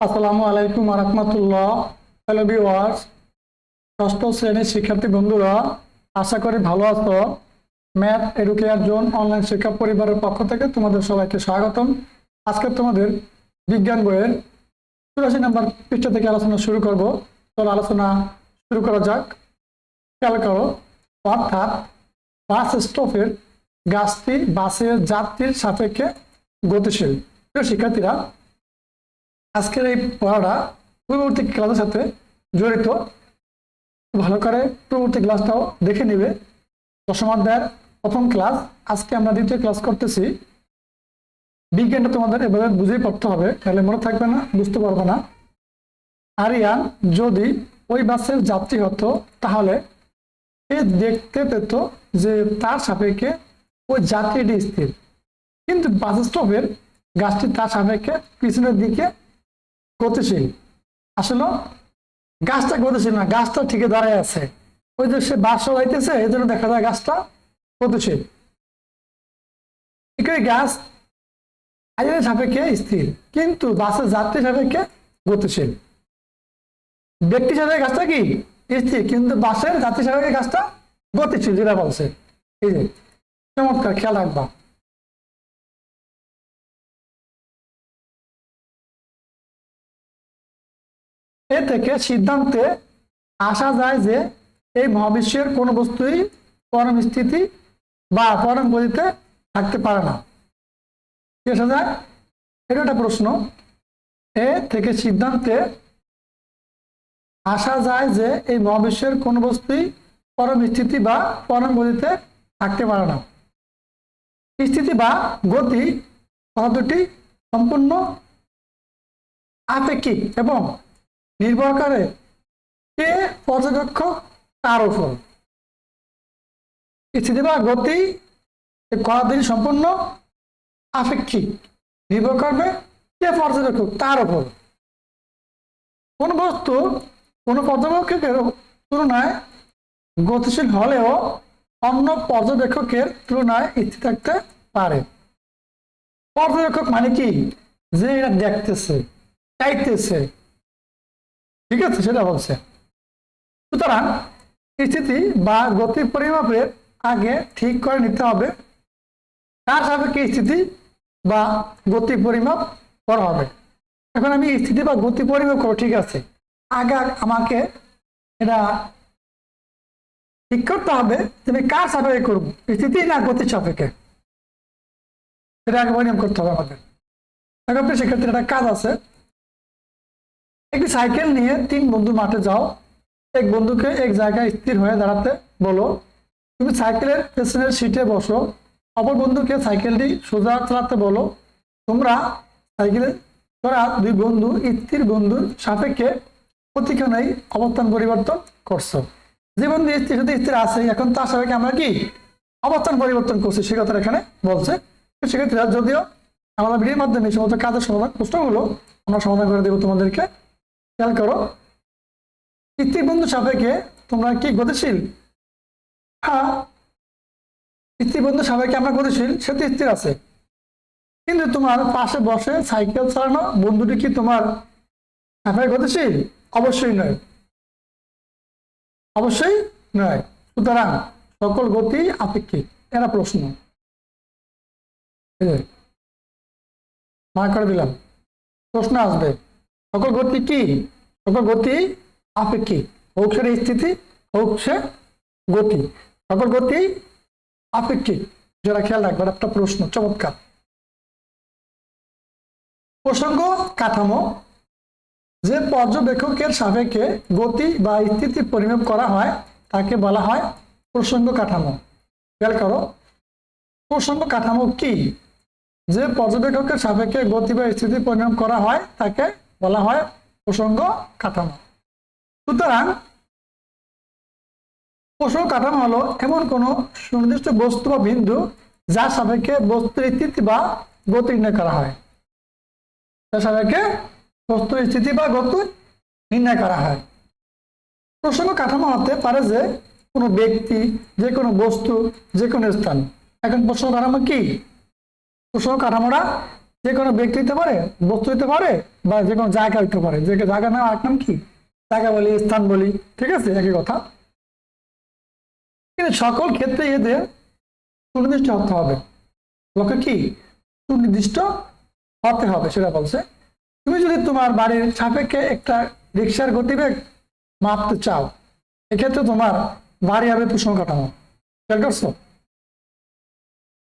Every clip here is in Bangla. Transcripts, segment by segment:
আসসালামু আলাইকুম রহমতুল্লাহ। হ্যালো ভিওয়ার্স ষষ্ঠ শ্রেণির শিক্ষার্থী বন্ধুরা, আশা করি ভালো আছো। ম্যাথ এডুকেয়ার জোন অনলাইন শিক্ষা পরিবারের পক্ষ থেকে তোমাদের সবাইকে স্বাগতম। আজকে তোমাদের বিজ্ঞান বইয়ের চুরাশি নম্বর পৃষ্ঠা থেকে আলোচনা শুরু করব। চলো আলোচনা শুরু করা যাক। খেয়াল করো, অর্থাৎ বাস স্টপের গাছটি বাসের যাত্রীর সাপেক্ষে গতিশীল। শিক্ষার্থীরা আজকের এই পড়াটা পূর্ববর্তী ক্লাসের সাথে জড়িত। ভালো করে পূর্ববর্তী ক্লাসটাও দেখে নেবে। দশম অধ্যায়ের প্রথম ক্লাস। আজকে আমরা দ্বিতীয় ক্লাস করতেছি। বিজ্ঞানটা তোমাদের এভাবে বুঝেই পড়তে হবে, তাহলে মনে থাকবে না, বুঝতে পারবে না। আরিয়ান, যদি ওই বাসের যাত্রী হতো, তাহলে এ দেখতে পেত যে তার সাপেক্ষে ওই যাত্রীটি স্থির। কিন্তু বাস স্টপের গাছটি তার সাপেক্ষে পিছনের দিকে গতিশীল। আসলে গাছটা গতিশীল না, গাছটা ঠিকই দাঁড়ায় আছে। ওই যে সে বাস চলাইতেছে এই জন্য দেখা যায় গাছটা গতিশীল। গাছ আইনের সাপেক্ষে স্থির, কিন্তু বাসের যাত্রী সাপেক্ষে গতিশীল। ব্যক্তি সাপেক্ষে গাছটা কি? স্থির, কিন্তু বাসের যাত্রী সাপেক্ষে গাছটা গতিশীল, যেটা বলছে। এই যে, চমৎকার, খেয়াল রাখবা। এ থেকে সিদ্ধান্তে আসা যায় যে এই মহাবিশ্বের কোনো বস্তুই পরম স্থিতি বা পরম গতিতে থাকতে পারে না। কি আসা যায়? এটা একটা প্রশ্ন। এ থেকে সিদ্ধান্তে আসা যায় যে এই মহাবিশ্বের কোনো বস্তুই পরম স্থিতি বা পরম গতিতে থাকতে পারে না। স্থিতি বা গতি কথা দুটি সম্পূর্ণ আপেক্ষিক এবং নির্ভর করে কে পর্যবেক্ষক তার উপর স্থিতি বা গতি করাদিন সম্পূর্ণ আপেক্ষিক। নির্ভর করবে কে পর্যবেক্ষক তার উপর কোন বস্তু কোন পর্যবেক্ষকের তুলনায় গতিশীল হলেও অন্য পর্যবেক্ষকের তুলনায় স্থির থাকতে পারে। পর্যবেক্ষক মানে কি? যে এটা দেখতেছে, চাইতেছে ঠিক আছে, সেটা বলছে। সুতরাং স্থিতি বা গতি পরিমাপের আগে ঠিক করে নিতে হবে। তার সাপেক্ষে স্থিতি বা গতি পরিমাপ করা হবে। এখন আমি স্থিতি বা গতি পরিমাপ করব, ঠিক আছে। আগে আমাকে এটা ঠিক করতে হবে আমি কার সাপেক্ষে করব স্থিতি না গতির সাপেক্ষে। এটা আগে পরিমাপ করতে হবে আমাদের এখন সেক্ষেত্রে একটা কাজ আছে। একটি সাইকেল নিয়ে তিন বন্ধু মাঠে যাও। এক বন্ধুকে এক জায়গায় স্থির হয়ে দাঁড়াতে বলো, তুমি সাইকেলের পেছনের সিটে বসো। অপর বন্ধুকে সাইকেলটি সোজা চালাতে বলো, তোমরা সাইকেলে তোরা দুই বন্ধু স্থির বন্ধুর সাপেক্ষে প্রতিক্ষণেই অবস্থান পরিবর্তন করছ। যে বন্ধু স্থির সাথে স্থির আছে, এখন তার সাপেক্ষে আমরা কি অবস্থান পরিবর্তন করছি? সে কথাটা এখানে বলছে। সেক্ষেত্রে যদিও আমাদের ভিডিওর মাধ্যমে এই সমস্ত কাজের সমাধান প্রশ্নগুলো আমরা সমাধান করে দেবো তোমাদেরকে। খেয়াল করো। স্থির বন্ধু সাপেক্ষে তোমরা কি গতিশীল? হ্যাঁ স্থির বন্ধু সাপেক্ষে আমরা গতিশীল, সে তো স্থির আছে। কিন্তু তোমার পাশে বসে সাইকেল চালানো বন্ধুটি কি তোমার সাপেক্ষে গতিশীল? অবশ্যই নয়। অবশ্যই নয়। সুতরাং সকল গতি আপেক্ষিক, এরা প্রশ্ন। মার করে দিলাম। প্রশ্ন আসবে। সকল গতি কি? সকল গতি আপেক্ষিক। হোক স্থিতি, হোক সে গতি। সকল গতি আপেক্ষিক। যারা খেয়াল রাখবেন একটা প্রশ্ন, চমৎকার। প্রসঙ্গ, কাঠামো। যে পর্যবেক্ষকের সাপেক্ষে গতি বা স্থিতি পরিমাপ করা হয়, তাকে বলা হয় প্রসঙ্গ কাঠামো। খেয়াল করো, প্রসঙ্গ কাঠামো কি? যে পর্যবেক্ষকের সাপেক্ষে গতি বা স্থিতি পরিমাপ করা হয়, তাকে বলা হয় প্রসঙ্গ কাঠামো। সুতরাং প্রসঙ্গ কাঠামো হলো এমন কোন সুনির্দিষ্ট বস্তু বা বিন্দু যার সাপেক্ষে বস্তুর স্থিতি বা গতি নির্ণয় করা হয়। যার সাপেক্ষে বস্তুর স্থিতি বা গতি নির্ণয় করা হয়। প্রসঙ্গ কাঠামো হতে পারে যে কোনো ব্যক্তি, যে কোনো বস্তু, যে কোনো স্থান। এখন প্রসঙ্গ কাঠামো কি? প্রসঙ্গ কাঠামোটা যে কোনো ব্যক্তি হতে পারে, বস্তু হতে পারে বা যে কোনো জায়গা হতে পারে। যে জায়গার নাম আরেক নাম কি? জায়গা বলি, স্থান বলি, ঠিক আছে? একই কথা। কিন্তু সকল ক্ষেত্রে এদের সুনির্দিষ্ট হতে হবে। লক্ষ্য কি? সুনির্দিষ্ট হতে হবে, সেটা বলছে। তুমি যদি তোমার বাড়ির সাপেক্ষে একটা রিক্সার গতিবেগ মাপতে চাও, এক্ষেত্রে তোমার বাড়ি হবে প্রসঙ্গ কাঠামো। করছ?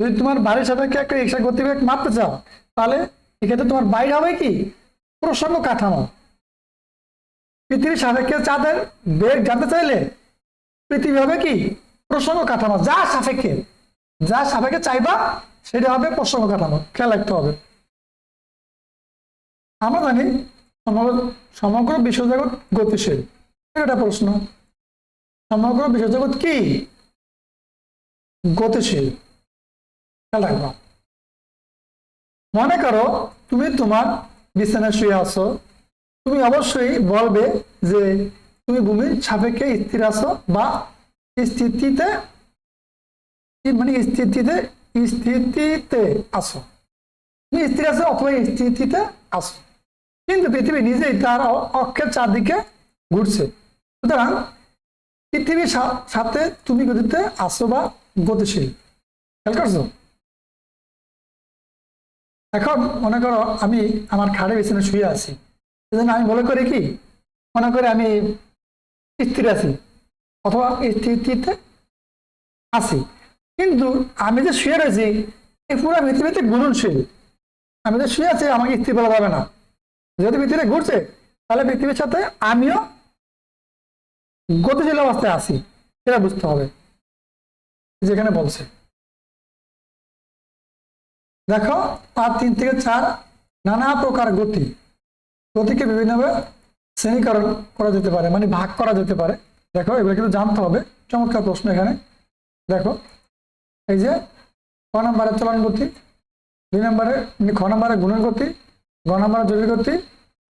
যদি তোমার বাড়ির সাপেক্ষে একটা রিক্সার গতিবেগ মাপতে চাও, তাহলে এক্ষেত্রে তোমার বাইরে হবে কি? প্রসঙ্গ কাঠামো। পৃথিবীর সাপেক্ষে চাঁদের বেগ জানতে চাইলে পৃথিবী হবে কি? প্রসঙ্গ কাঠামো। যা সাপেক্ষে যা সাপেক্ষে চাইবা, সেটা হবে প্রসঙ্গ কাঠামো। খেয়াল রাখতে হবে। আমরা জানি সমগ্র- বিশ্বজগৎ গতিশীল। এটা প্রশ্ন। সমগ্র বিশ্বজগৎ কি? গতিশীল। খেয়াল রাখবা। মনে করো তুমি তোমার বিছানায় শুয়ে আছো। তুমি অবশ্যই বলবে যে তুমি ভূমির সাপেক্ষে স্থির আছো বা স্থিতিতে মানে স্থিতিতে স্থিতিতে আছো। তুমি স্থির আছো অথবা স্থিতিতে আছো। কিন্তু পৃথিবী নিজেই তার অক্ষের চারদিকে ঘুরছে। সুতরাং পৃথিবীর সাথে তুমি গতিতে আসো বা গতিশীল। খেয়াল করছ? এখন মনে করো আমি আমার খাড়ে বিছানে শুয়ে আছি। সেজন্য আমি মনে করি কি? মনে করি আমি স্থির আছি অথবা স্থিতিতে আছি। কিন্তু আমি যে শুয়ে রয়েছি এই পুরো পৃথিবীতে গুণনশীল আমি যে শুয়ে আছি, আমাকে স্থির বলা যাবে না। যদি পৃথিবী ঘুরছে, তাহলে পৃথিবীর সাথে আমিও গতিশীল অবস্থায় আছি। সেটা বুঝতে হবে। যেখানে বলছে। দেখো, পাঁচ, তিন থেকে চার, নানা প্রকার গতি। গতিকে বিভিন্নভাবে শ্রেণীকরণ করা যেতে পারে মানে ভাগ করা যেতে পারে। দেখো, এগুলো কিন্তু জানতে হবে। চমৎকার প্রশ্ন এখানে। দেখো, এই যে ক নম্বরে চলন গতি, দুই নম্বরে মানে খ নম্বরে গুণন গতি, গ নম্বরে জটিল গতি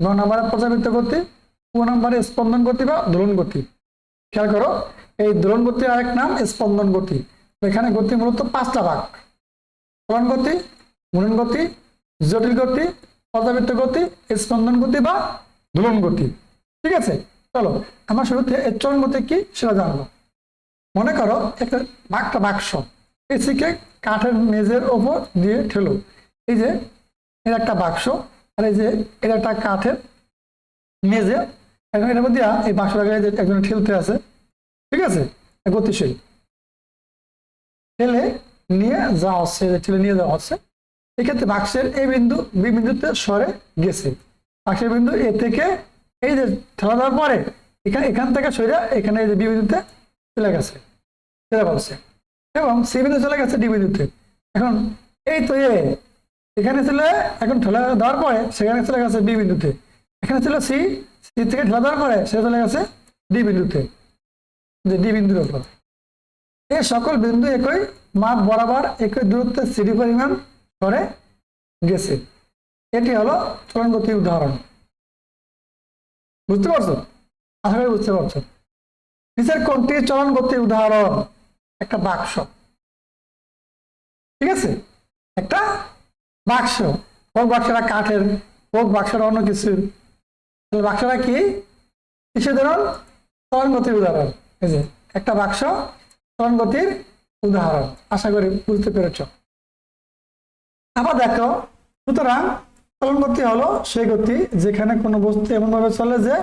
ন নম্বরে প্রচারিত গতি ক নম্বরে স্পন্দন গতি বা দোলন গতি। খেয়াল করো, এই দোলন গতির আরেক নাম স্পন্দন গতি। এখানে গতি মূলত পাঁচটা ভাগ। চলন গতি গুণন গতি, জটিল গতি পর্যাবৃত্ত গতি, স্পন্দন গতি বা দোলন গতি। ঠিক আছে? চলো, আমরা শুরুতে এর চলন গতি কি সেটা জানব। মনে করো একটা একটা বাক্স এসিকে কাঠের মেজের ওপর দিয়ে ঠেলো। এই যে, এর একটা বাক্স, আর এই যে, এর একটা কাঠের মেজে এখন এটার মধ্যে এই বাক্সটাকে যে একজন ঠেলতে আছে। ঠিক আছে? গতিশীল। ঠেলে নিয়ে যাওয়া হচ্ছে, ঠেলে নিয়ে যাওয়া হচ্ছে। এক্ষেত্রে বাক্সের এই বিন্দু বি বিন্দুতে সরে গেছে। বাক্সের বিন্দু এ থেকে এই যে ঠেলা দেওয়ার পরে এখানে এখান থেকে সরে এখানে এই যে বি বিন্দুতে চলে গেছে। সেটা বলছে। এবং সি বিন্দু চলে গেছে ডি বিন্দুতে। এখন এই তো এ এখানে ছিল এখন ঠেলা দেওয়ার পরে সেখানে চলে গেছে বি বিন্দুতে। এখানে ছিল সি সি থেকে ঠেলা দেওয়ার পরে সে চলে গেছে ডি বিন্দুতে। যে ডি বিন্দুর উপর। এই সকল বিন্দু একই, মাপ বরাবর একই দূরত্বে সিডি পরিমাণ করে গেছে। এটি হলো চলন গতির উদাহরণ। বুঝতে পারছ? আশা করি বুঝতে পারছ। নিচের কোনটি চলন গতির উদাহরণ, একটা বাক্স। ঠিক আছে? একটা বাক্স। হোক বাক্সটা কাঠের হোক বাক্সটা অন্য কিছু বাক্সটা কি? কিসের ধরুন চলন গতির উদাহরণ। এই যে, একটা বাক্স চলন গতির উদাহরণ। আশা করি বুঝতে পেরেছ। আবার দেখো, সুতরাং চলন গতি হলো সেই গতি যেখানে কোনো বস্তু এমনভাবে চলে যে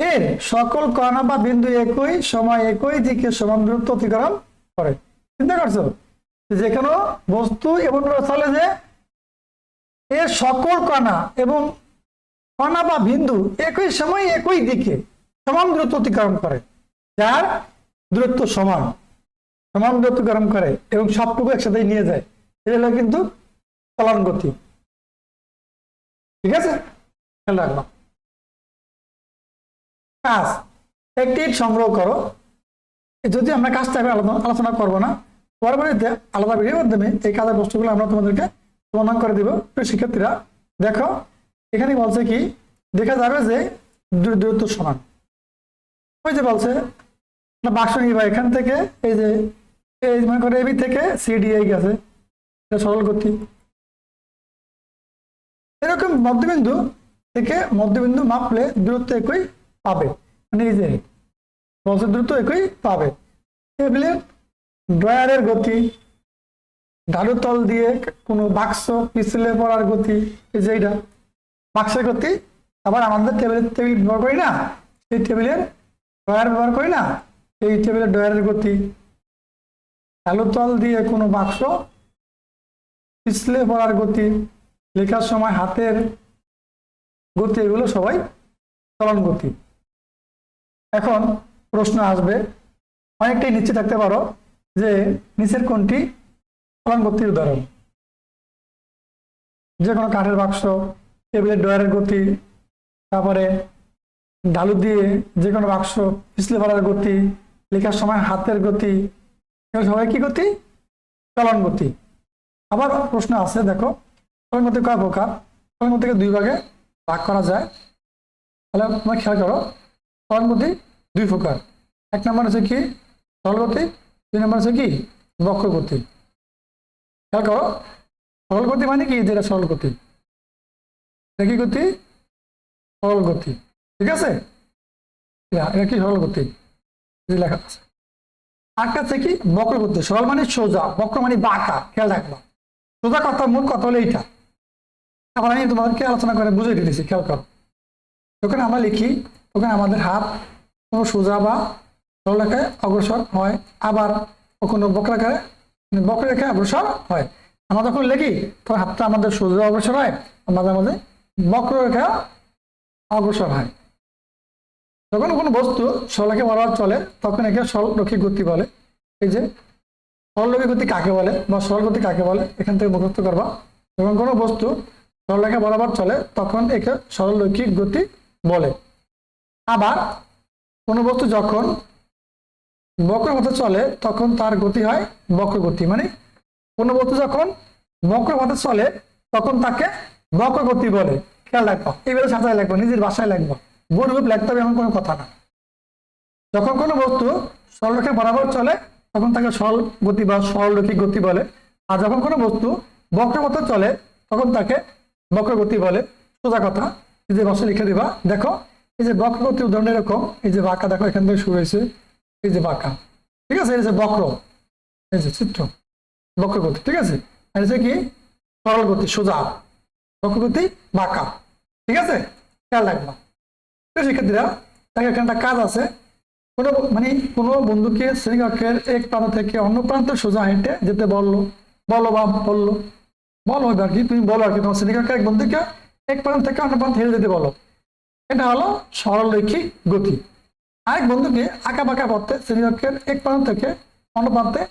এর সকল কণা বা বিন্দু একই সময় একই দিকে সমান দূরত্ব অতিক্রম করে। চিন্তা করছ? যে কোনো বস্তু এমনভাবে চলে যে এর সকল কণা এবং কণা বা বিন্দু একই সময় একই দিকে সমান দূরত্ব অতিক্রম করে, যার দূরত্ব সমান সমান দূরত্ব অতিক্রম করে এবং সবটুকু একসাথে নিয়ে যায়। এটা হলো কিন্তু চলন গতি। ঠিক আছে? খেয়াল কাজ, একটি সংগ্রহ করো। যদি আমরা কাজটা এখন আলোচনা করব না, পরবর্তীতে আলাদা ভিডিওর মাধ্যমে এই কাজের বস্তুগুলো আমরা তোমাদেরকে সমাধান করে দিব। শিক্ষার্থীরা, দেখো, এখানে বলছে কি, দেখা যাবে যে দূরত্ব সমান। ওই যে বলছে বাক্স নিবা এখান থেকে, এই যে, এই মনে করে এবি থেকে সিডি এই গেছে। সরল গতি। এরকম মধ্যবিন্দু থেকে মধ্যবিন্দু মাপলে দূরত্ব একই পাবে। মানে এই যে, বলছে দূরত্ব একই পাবে। টেবিলের ড্রয়ারের গতি, ঢালু তল দিয়ে কোনো বাক্স পিছলে পড়ার গতি, এই যে এইটা। বাক্সের গতি, আবার আমাদের টেবিলের টেবিল ব্যবহার করি না? সেই টেবিলের ড্রয়ার ব্যবহার করি না? এই টেবিলের ড্রয়ারের গতি। ঢালু তল দিয়ে কোনো বাক্স পিছলে পড়ার গতি লেখার সময় হাতের গতি এগুলো সবাই চলন গতি এখন প্রশ্ন আসবে, অনেকটাই নিচে থাকতে পারো যে নিচের কোনটি চলন গতির উদাহরণ। যে কোনো কাঠের বাক্স, টেবিলের ডয়ারের গতি, তারপরে ঢালু দিয়ে যে কোনো বাক্স পিছলে পড়ার গতি, লেখার সময় হাতের গতি সবাই কি গতি চলন গতি আবার প্রশ্ন আছে, দেখো। চলন গতি কয় প্রকার? চলন গতিকে দুই ভাগে ভাগ করা যায়। তাহলে তোমরা খেয়াল করো গতি দুই প্রকার। এক নম্বর হচ্ছে কি? সরল গতি দুই নম্বর হচ্ছে কি? বক্র গতি খেয়াল করো সরল গতি মানে কি? যেটা সরল গতি এটা কি গতি সরল গতি ঠিক আছে? এটা কি সরল গতি লেখা আছে। আরেকটা হচ্ছে কি? বক্র গতি সরল মানে সোজা, বক্র মানে বাঁকা। খেয়াল রাখবা। সোজা কথা মূল কথা হলো এইটা। আবার আমি তোমাদেরকে আলোচনা করে বুঝিয়ে দিতেছি, খেয়াল করো। যখন আমরা লিখি, তখন আমাদের হাত কোনো সোজা বা সরলরেখায় অগ্রসর হয়, আবার কোনো বক্রাকারে বক্ররেখায় অগ্রসর হয়। আমরা যখন লিখি, তখন হাতটা আমাদের সোজা অগ্রসর হয়, মাঝে মাঝে বক্ররেখা অগ্রসর হয়। যখন কোনো বস্তু সরলরেখা বরাবর চলে, তখন একে সরলরক্ষী গতি বলে। এই যে সরলরক্ষী গতি কাকে বলে বা সরল গতি কাকে বলে, এখান থেকে মুখস্থ করবা। যখন কোনো বস্তু সরলরেখা বরাবর চলে, তখন একে সরলরৈখিক গতি বলে। আবার কোনো বস্তু যখন বক্রপথে চলে, তখন তার গতি হয় বক্রগতি। মানে কোনো বস্তু যখন বক্রপথে চলে, তখন তাকে বক্রগতি বলে। খেয়াল রাখব এইভাবে সাজায় লাগবো, নিজের বাসায় লাগবো। বোর্ড রূপ লিখতে হবে এমন কোনো কথা না। যখন কোনো বস্তু সরলরেখা বরাবর চলে, তখন তাকে সরল গতি বা সরলরৈখিক গতি বলে। আর যখন কোনো বস্তু বক্রপথে চলে, তখন তাকে বক্রগতি বলে, সোজা কথা। এই যে বসে লিখে দিবা, দেখো, এই যে বক্রগতি উদাহরণ এরকম, এই যে বাঁকা, দেখো, এখান থেকে শুরু হয়েছে, এই যে বাঁকা। ঠিক আছে? এই যে বক্র, এই যে চিত্র, বক্রগতি, ঠিক আছে? আর যে কি? সরল গতি, সোজা। বক্রগতি, বাঁকা। ঠিক আছে? খেয়াল রাখবা। প্রিয় শিক্ষার্থীরা, দেখো, এখানে একটা কাজ আছে। কোনো মানে কোনো বন্ধুকে, শ্রেণীকক্ষের এক প্রান্ত থেকে অন্য প্রান্তে সোজা হেঁটে যেতে বলল, বলো বা বলল। বলো আর কি, তুমি বলো আর কি, তোমার শ্রেণীকক্ষের এক বন্ধুকে এক প্রান্ত থেকে অন্য প্রান্ত হেঁটে যেতে বলো। এটা হলো সরলরৈখিক গতি। আরেক বন্ধুকে আঁকা বাঁকা পথে শ্রেণীকক্ষের এক প্রান্ত থেকে অন্য প্রান্তে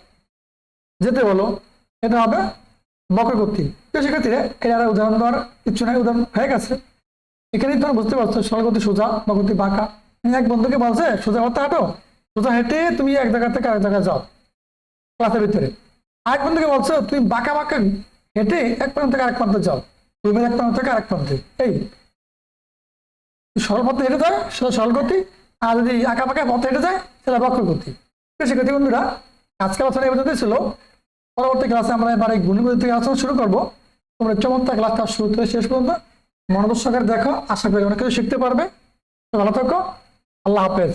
যেতে বলো। এটা হবে বক্রগতি তো সেক্ষেত্রে এর আর উদাহরণ দেওয়ার কিছু নাই, উদাহরণ হয়ে গেছে। এখানেই তোমরা বুঝতে পারছ সরলগতি সোজা বক্রগতি বাঁকা। এক বন্ধুকে বলছে, সোজা পথে হাঁটো, সোজা হেঁটে তুমি এক জায়গা থেকে আরেক জায়গায় যাও ক্লাসের ভিতরে। আরেক বন্ধুকে বলছো, তুমি বাঁকা বাঁকা হেঁটে এক প্রান্ত থেকে আরেক প্রান্তে যাও। রুমের এক প্রান্ত থেকে আরেক প্রান্তে। এই, সরল পথে হেঁটে যায়, সেটা সরল গতি, আর যদি আঁকা পাকা পথে হেঁটে যায়, সেটা বক্রগতি তো সেক্ষেত্রে বন্ধুরা আজকে আলোচনা এই পর্যন্ত ছিল। পরবর্তী ক্লাসে আমরা এবার গুণগতি থেকে আলোচনা শুরু করব। তোমরা চমৎকার ক্লাসটা শুরু থেকে শেষ পর্যন্ত মনোদর্শকের দেখো। আশা করি অনেক কিছু শিখতে পারবে। ভালো থাকো। আল্লাহ হাফেজ।